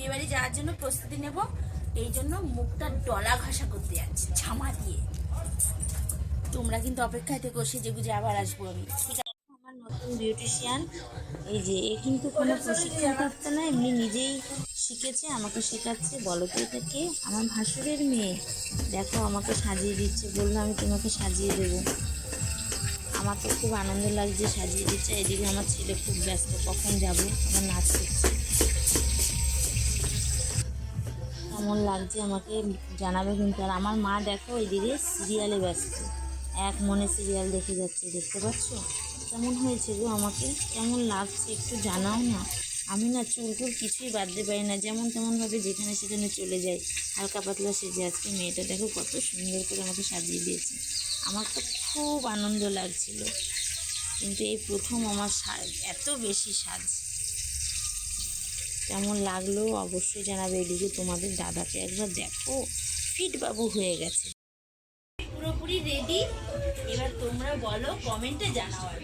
বিয়ে বাড়ি যাওয়ার জন্য প্রস্তুতি নেব। এই জন্য মুখটা ডলা ঘষা করতে যাচ্ছি, ছামা দিয়ে। তোমরা কিন্তু অপেক্ষায় থেকো সেজে গুজে আবার আসব আমি। ঠিক আমার নতুন বিউটিশিয়ান, এই যে, এ কিন্তু কোনো প্রশিক্ষণ করতে না, এমনি নিজেই শিখেছে, আমাকে শেখাচ্ছে, বলো তো এটা আমার ভাসুরের মেয়ে। দেখো, আমাকে সাজিয়ে দিচ্ছে, বলল আমি তোমাকে সাজিয়ে দেবো। আমার তো খুব আনন্দ লাগছে, সাজিয়ে দিচ্ছে, এদিকে আমার ছেলে খুব ব্যস্ত, কখন যাবে? আমার নাচ শিখছে কেমন লাগছে আমাকে জানাবে কিন্তু। আর আমার মা দেখো এদিকে সিরিয়ালে ব্যস্ত। এক মনে সিরিয়াল দেখে যাচ্ছে, দেখতে পাচ্ছ? কেমন হয়েছে গো আমাকে? কেমন লাগছে একটু জানাও না। আমি না চুল টুল কিছুই বাদতে পারি না। যেমন তেমনভাবে যেখানে সেখানে চলে যাই। হালকা পাতলা সেজে আজকে মেয়েটা দেখো কত সুন্দর করে আমাকে সাজিয়ে দিয়েছে। আমার তো খুব আনন্দ লাগছিল। কিন্তু এই প্রথম আমার এত বেশি সাজ। কেমন লাগল অবশ্যই জানাবে এদিকে তোমাদের দাদাকে। একবার দেখো ফিট বাবু হয়ে গেছে। পুরোপুরি রেডি এবার তোমরা বলো কমেন্টে জানাও আর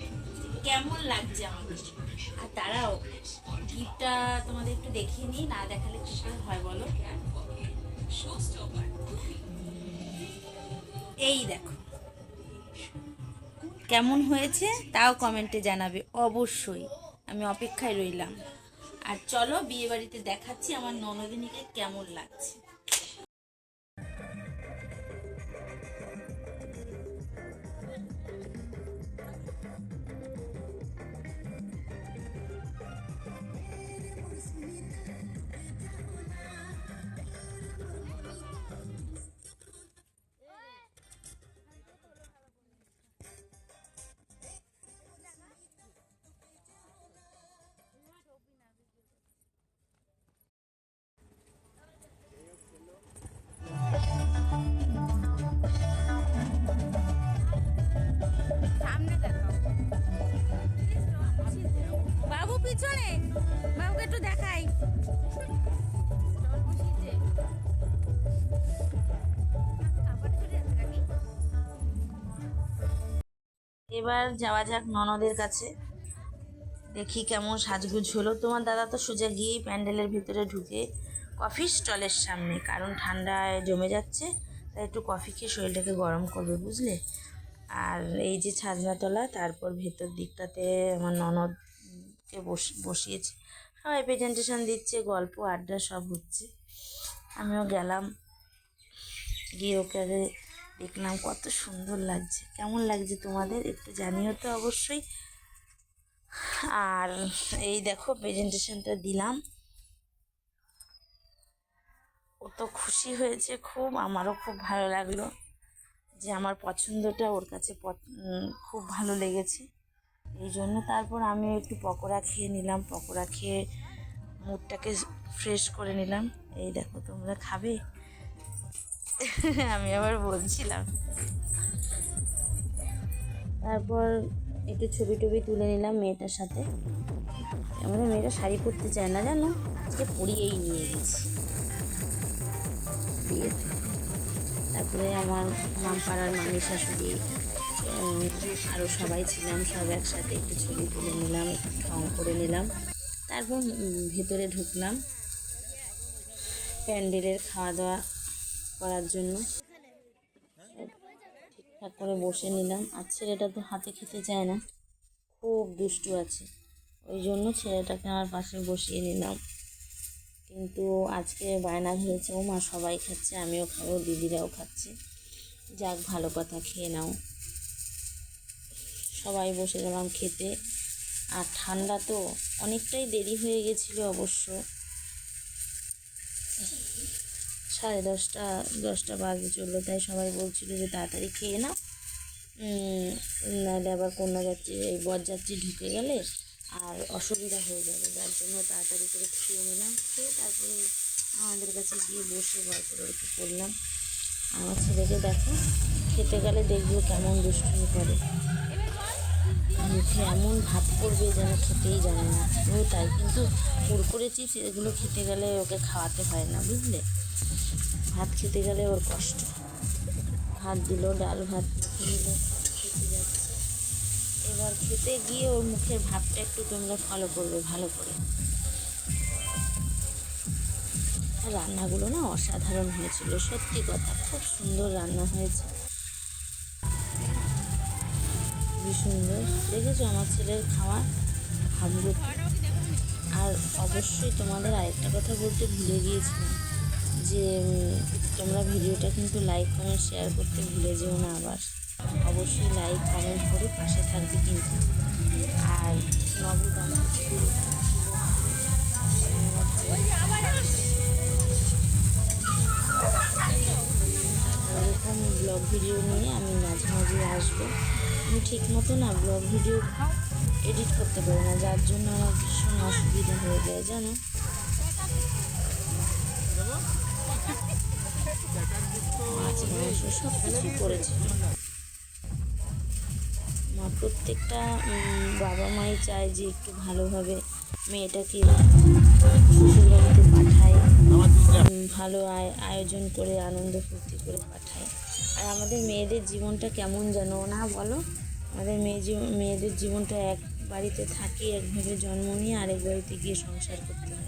কেমন লাগছে আমাকে আর তারাও গিফটটা তোমাদের একটু দেখিয়ে নিই, না দেখালে কি হয় বলো? এই দেখো। কেমন হয়েছে? তাও কমেন্টে জানাবে, অবশ্যই। আমি অপেক্ষায় রইলাম। আর চলো বিয়ে বাড়িতে দেখাচ্ছি আমার ননদিনীকে কেমন লাগছে। বাবুকে একটু দেখাই। এবার যাওয়া যাক ননদের কাছে। দেখি কেমন সাজগুজ হলো। তোমার দাদা তো সোজা গিয়েই প্যান্ডেলের ভিতরে ঢুকে কফি স্টলের সামনে, কারণ ঠান্ডায় জমে যাচ্ছে, তাই একটু কফি খেয়ে শরীরটাকে গরম করবে, বুঝলে? আর এই যে ছাজনাতলা তারপর ভেতর দিকটাতে আমার ননদকে বস- বসিয়েছে। সবাই প্রেজেন্টেশন দিচ্ছে, গল্প, আড্ডা সব হচ্ছে। আমিও গেলাম। গিয়ে ওকে আগে দেখলাম, কত সুন্দর লাগছে। কেমন লাগছে তোমাদের একটু জানিও তো অবশ্যই। আর এই দেখো প্রেজেন্টেশনটা দিলাম। ও তো খুশি হয়েছে খুব, আমারও খুব ভালো লাগল যে আমার পছন্দটা ওর কাছে খুব ভালো লেগেছে। এই জন্য তারপর আমি একটু পকোড়া খেয়ে নিলাম। পকোড়া খেয়ে মুডটাকে ফ্রেশ করে নিলাম। এই দেখো, তোমরা খাবে? আমি আবার বলছিলাম। তারপর একটু ছবি টবি তুলে নিলাম মেয়েটার সাথে। আমাদের মেয়েটা শাড়ি পরতে চায় না, জানো? আজকে পরিয়েই নিয়ে গেছি। তারপরে আমার মাম পাড়ার মামি শাশুড়ি আরও সবাই ছিলাম, সব একসাথে একটু ছবি তুলে নিলাম, একটু ঠং করে নিলাম। তারপর ভেতরে ঢুকলাম প্যান্ডেলের খাওয়া দাওয়া করার জন্য। ঠিকঠাক করে বসে নিলাম। আর ছেলেটা তো হাতে খেতে চায় না, খুব দুষ্টু আছে। ওই জন্য ছেলেটাকে আমার পাশে বসিয়ে নিলাম। কিন্তু আজকে বায়না ধরেছে ও মা সবাই খাচ্ছে, আমিও খাব, দিদিরাও খাচ্ছে। যাক, ভালো কথা, খেয়ে নাও। সবাই বসে গেলাম খেতে। আর ঠান্ডা তো অনেকটাই দেরি হয়ে গেছিল অবশ্য। সাড়ে দশটা দশটা বাজে চলল, তাই সবাই বলছিল যে তাড়াতাড়ি খেয়ে নাও। নাহলে আবার কন্যা যাত্রী এই বরযাত্রী ঢুকে গেলে আর অসুবিধা হয়ে যাবে, যার জন্য তাড়াতাড়ি করে খেয়ে নিলাম, খেয়ে তারপরে আমাদের কাছে গিয়ে বসে গল্প টল্প করলাম। আমার ছেলেকে দেখো, খেতে গেলে দেখব কেমন দুষ্টুমি করে। মুখে এমন ভাব করবে যেন খেতেই জানে না। ও তাই, কিন্তু কুরকুরে চিপস এগুলো খেতে গেলে ওকে খাওয়াতে হয় না, বুঝলে? ভাত খেতে গেলে ওর কষ্ট। ভাত দিল, ডাল ভাত দিল, খেতে যাচ্ছে। এবার খেতে গিয়ে ওর মুখের ভাবটা একটু তোমরা ফলো করবে, ভালো করে। রান্নাগুলো না অসাধারণ হয়েছিল, সত্যি কথা, খুব সুন্দর রান্না হয়েছে। খুবই সুন্দর। দেখেছ আমার ছেলের খাওয়া? ভাবলো আর অবশ্যই তোমাদের আরেকটা কথা বলতে ভুলে গিয়েছিলাম যে তোমরা ভিডিওটা কিন্তু লাইক কমেন্ট শেয়ার করতে ভুলে যেও না আবার। অবশ্যই লাইক কমেন্ট করে পাশে থাকবে কিন্তু। আর নবদম্পতিদের এরকম ব্লগ ভিডিও নিয়ে আমি মাঝে মাঝে আসব। আমি ঠিক মতো না ব্লগ ভিডিও এডিট করতে পারি না, যার জন্য ভীষণ অসুবিধা হয়ে যায়, জানো? সব কিছুই করেছিল মা প্রত্যেকটা বাবা মাই চায় যে একটু ভালোভাবে মেয়েটাকে পাঠায় ভালো আয়, আয়োজন করে, আনন্দ ফুর্তি করে পাঠায়। আর আমাদের মেয়েদের জীবনটা কেমন যেন, না বলো? আমাদের মেয়ে মেয়েদের জীবনটা এক বাড়িতে থাকি, একভাবে জন্ম নিয়ে আরেক বাড়িতে গিয়ে সংসার করতে হয়।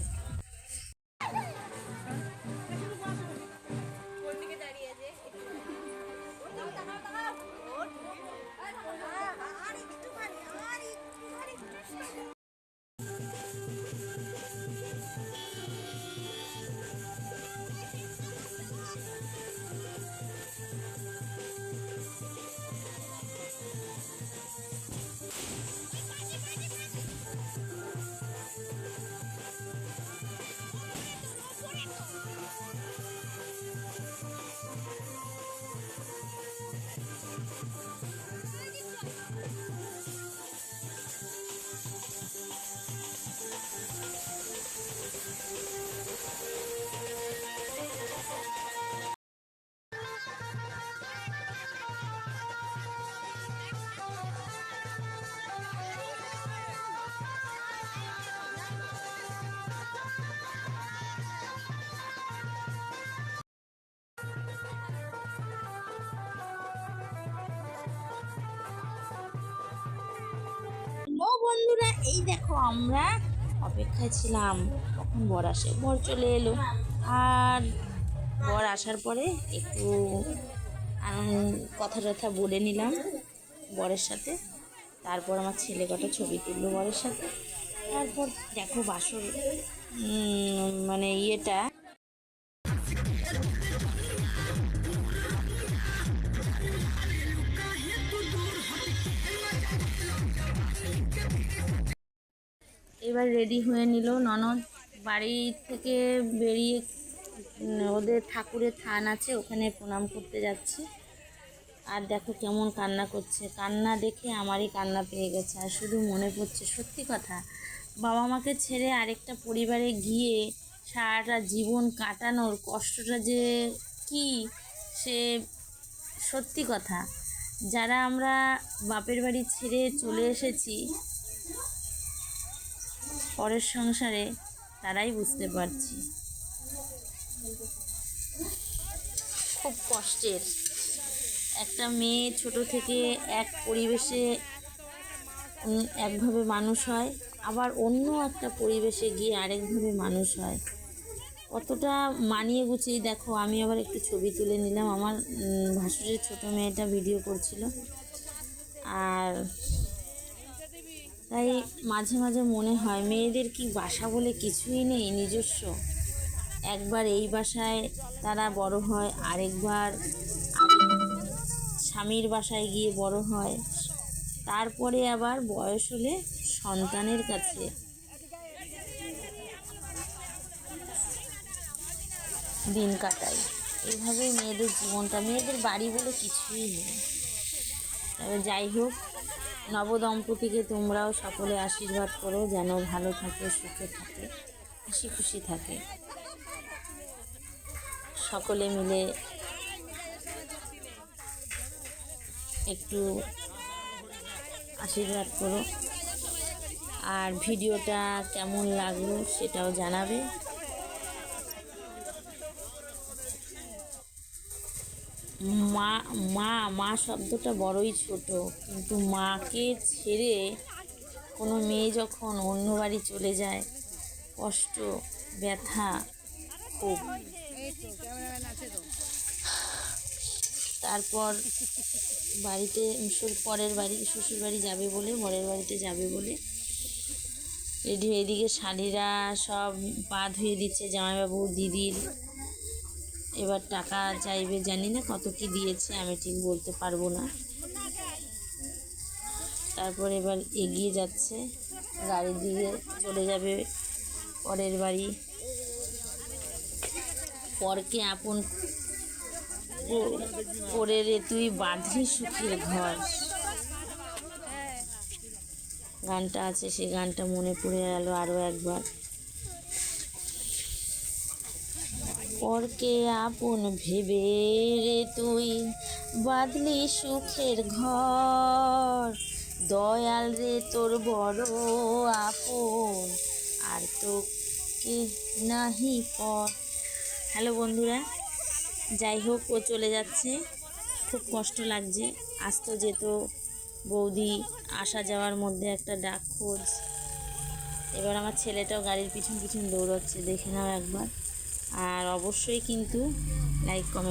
এই দেখো আমরা অপেক্ষায় ছিলাম কখন বর আসে, বর চলে এলো। আর বর আসার পরে একটু কথা টথা বলে নিলাম বরের সাথে। তারপর আমার ছেলে কটা ছবি তুললো বরের সাথে। তারপর দেখো বাসর মানে ইয়েটা এবার রেডি হয়ে নিল। ননদ বাড়ি থেকে বেরিয়ে ওদের ঠাকুরের থান আছে, ওখানে প্রণাম করতে যাচ্ছি। আর দেখো কেমন কান্না করছে। কান্না দেখে আমারই কান্না পেয়ে গেছে। আর শুধু মনে পড়ছে, সত্যি কথা, বাবা মাকে ছেড়ে আরেকটা পরিবারে গিয়ে সারাটা জীবন কাটানোর কষ্টটা যে কি, সে সত্যি কথা। যারা আমরা বাপের বাড়ি ছেড়ে চলে এসেছি পরের সংসারে তারাই বুঝতে পারছি। খুব কষ্টের। একটা মেয়ে ছোট থেকে এক পরিবেশে একভাবে মানুষ হয়, আবার অন্য একটা পরিবেশে গিয়ে আরেকভাবে মানুষ হয়। কতটা মানিয়ে গুছিয়ে, দেখো, আমি আবার একটু ছবি তুলে নিলাম। আমার ভাসুরের ছোট মেয়েটা ভিডিও করছিল। আর তাই মাঝে মাঝে মনে হয় মেয়েদের কি বাসা বলে কিছুই নেই নিজস্ব। একবার এই বাসায় তারা বড় হয়, আরেকবার স্বামীর বাসায় গিয়ে বড় হয়। তারপরে আবার বয়স হলে সন্তানের কাছে। দিন কাটায় এইভাবেই মেয়েদের জীবনটা, মেয়েদের বাড়ি বলে কিছুই নেই। তবে যাই হোক নবদম্পতিকে তোমরাও সকলে আশীর্বাদ করো, যেন ভালো থাকে, সুখে থাকে, হাসি খুশি থাকে। সকলে মিলে একটু আশীর্বাদ করো। আর ভিডিওটা কেমন লাগল সেটাও জানাবে। মা মা মা শব্দটা বড়ই ছোট। কিন্তু মাকে ছেড়ে কোনো মেয়ে যখন অন্য বাড়ি চলে যায়, কষ্ট, ব্যথা খুব। তারপর বাড়িতে পরের বাড়ি, শ্বশুর বাড়ি যাবে বলে বরের বাড়িতে যাবে বলে রেডি এদিকে শাড়িরা সব পা ধুয়ে দিচ্ছে, জামাইবাবু, দিদির এবার টাকা চাইবে, জানি না কত কি দিয়েছে, আমি ঠিক বলতে পারব না। তারপর এবার এগিয়ে যাচ্ছে, গাড়ি দিয়ে চলে যাবে পরের বাড়ি। পরকে আপন করে রে তুই বাঁধলি সুখের ঘর। গানটা আছে সেই গানটা মনে পড়ে গেল আরও একবার। পরকে আপন ভেবে রে তুই। বাঁধলি সুখের ঘর। দয়াল রে তোর বড় আপন। আর তোকে নাহি পর। হ্যালো বন্ধুরা, যাই হোক, ও চলে যাচ্ছে। খুব কষ্ট লাগছে। আসতো যেত বৌদি আসা যাওয়ার মধ্যে একটা ডাক খোঁজ। এবার আমার ছেলেটাও গাড়ির পিছন পিছন দৌড়াচ্ছে, দেখে নাও একবার। আর অবশ্যই কিন্তু লাইক কমেন্ট